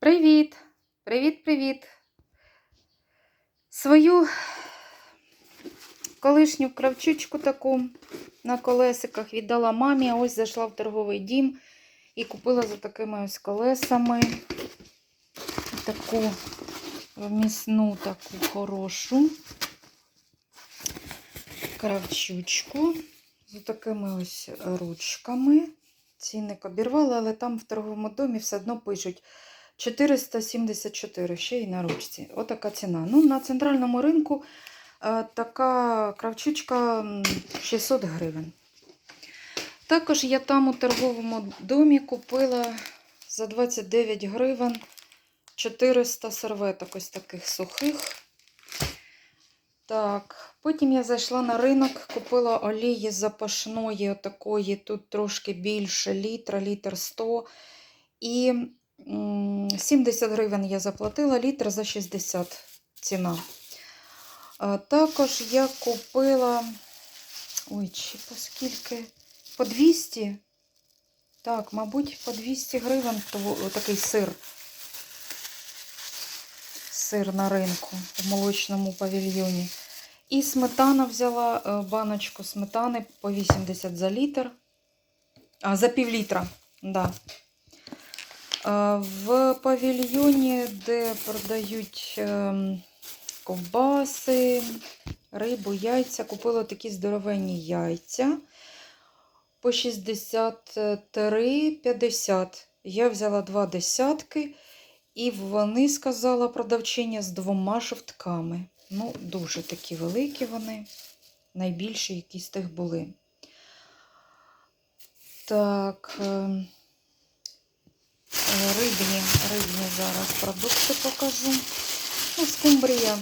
Привіт! Привіт-привіт! Свою колишню кравчучку таку на колесиках віддала мамі, а ось зайшла в торговий дім і купила за такими ось колесами таку вмісну, таку хорошу кравчучку з такими ось ручками. Цінник обірвали, але там в торговому домі все одно пишуть 474 ще й на ручці. Отака ціна. Ну, на центральному ринку е, така кравчучка 600 гривень. Також я там у торговому домі купила за 29 гривень 400 серветок ось таких сухих. Так, потім я зайшла на ринок, купила олії запашної, отакої, тут трошки більше літра, літр 100. І 70 гривень я заплатила, літр за 60 ціна. Також я купила, ой, чи по скільки? По 200. Так, мабуть, по 200 гривень такий сир. Сир на ринку в молочному павільйоні. І сметана взяла е, баночку сметани по 80 за літр. А, за пів літра. Да. Е, В павільйоні, де продають ем, ковбаси, рибу, яйця, купила такі здоровенні яйця по 63,50. Я взяла два десятки, і вони сказала продавчиня з двома жовтками. Ну, дуже такі великі вони, найбільші, які з тих були. Так, е, е, рибні, рибні зараз продукти покажу. Ну, скумбрія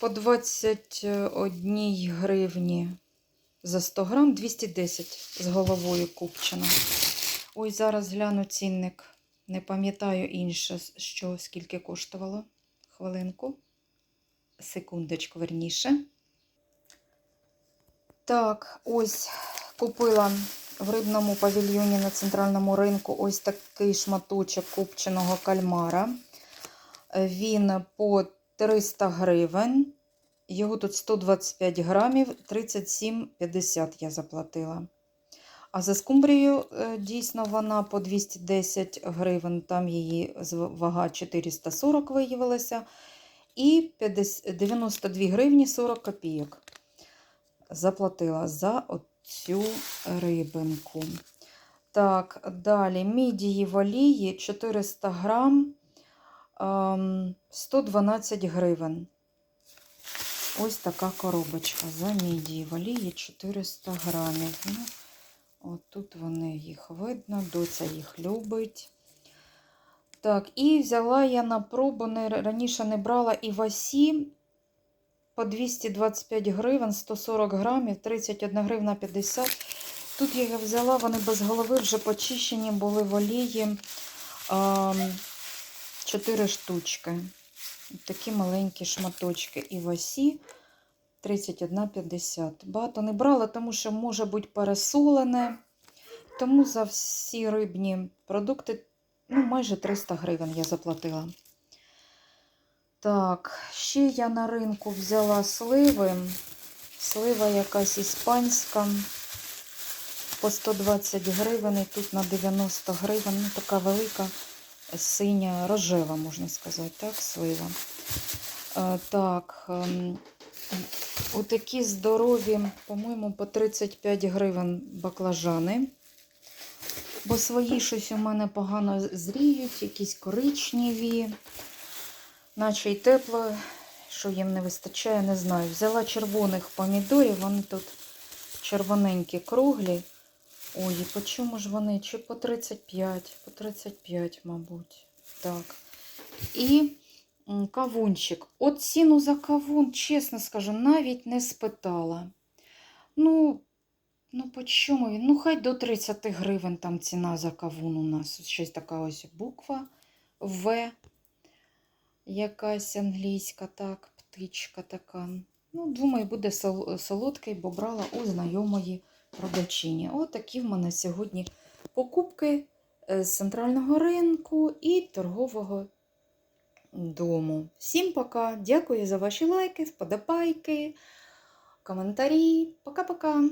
по 21 гривні за 100 грам, 210 з головою купчена. Ой, зараз гляну цінник. Не пам'ятаю інше, що скільки коштувало. Хвилинку. Секундочку, верніше. Так, ось купила в рибному павільйоні на центральному ринку ось такий шматочок купченого кальмара. Він по 300 гривень. Його тут 125 грамів, 37,50 я заплатила. А за скумбрію е, дійсно вона по 210 гривень, там її вага 440 виявилася. І 50 92 гривні 40 копійок заплатила за оцю рибинку. Так, далі мідії в олії 400 грам, ем, 112 гривень. Ось така коробочка за мідії в олії 400 грамів. Ну, Отут вони їх видно, доця їх любить. Так, і взяла я на пробу, не, раніше не брала і васі по 225 гривень, 140 грамів, 31 гривна 50. Тут я їх взяла, вони без голови вже почищені були в олії. ем, 4 штучки. Такі маленькі шматочки. І васі 31,50. Багато не брала, тому що може бути пересолене. Тому за всі рибні продукти ну, майже 300 гривень я заплатила. Так, ще я на ринку взяла сливи. Слива якась іспанська по 120 гривень, і тут на 90 гривень. Ну, така велика синя рожева, можна сказати, так, слива. Е, так, ем, отакі здорові, по-моєму, по 35 гривень баклажани. Бо свої щось у мене погано зріють, якісь коричневі, наче й тепло, що їм не вистачає, не знаю. Взяла червоних помідорів, вони тут червоненькі, круглі. Ой, і по чому ж вони? Чи по 35, по 35, мабуть. Так. І кавунчик. От ціну за кавун, чесно скажу, навіть не спитала. Ну, ну по чому він? Ну, хай до 30 гривень там ціна за кавун у нас. Щось така ось буква В. Якась англійська, так, птичка така. Ну, думаю, буде сол- солодкий, бо брала у знайомої продавчині. Отакі в мене сьогодні покупки е, з центрального ринку і торгового дому. Всім пока. Дякую за ваші лайки, вподобайки, коментарі. Пока-пока.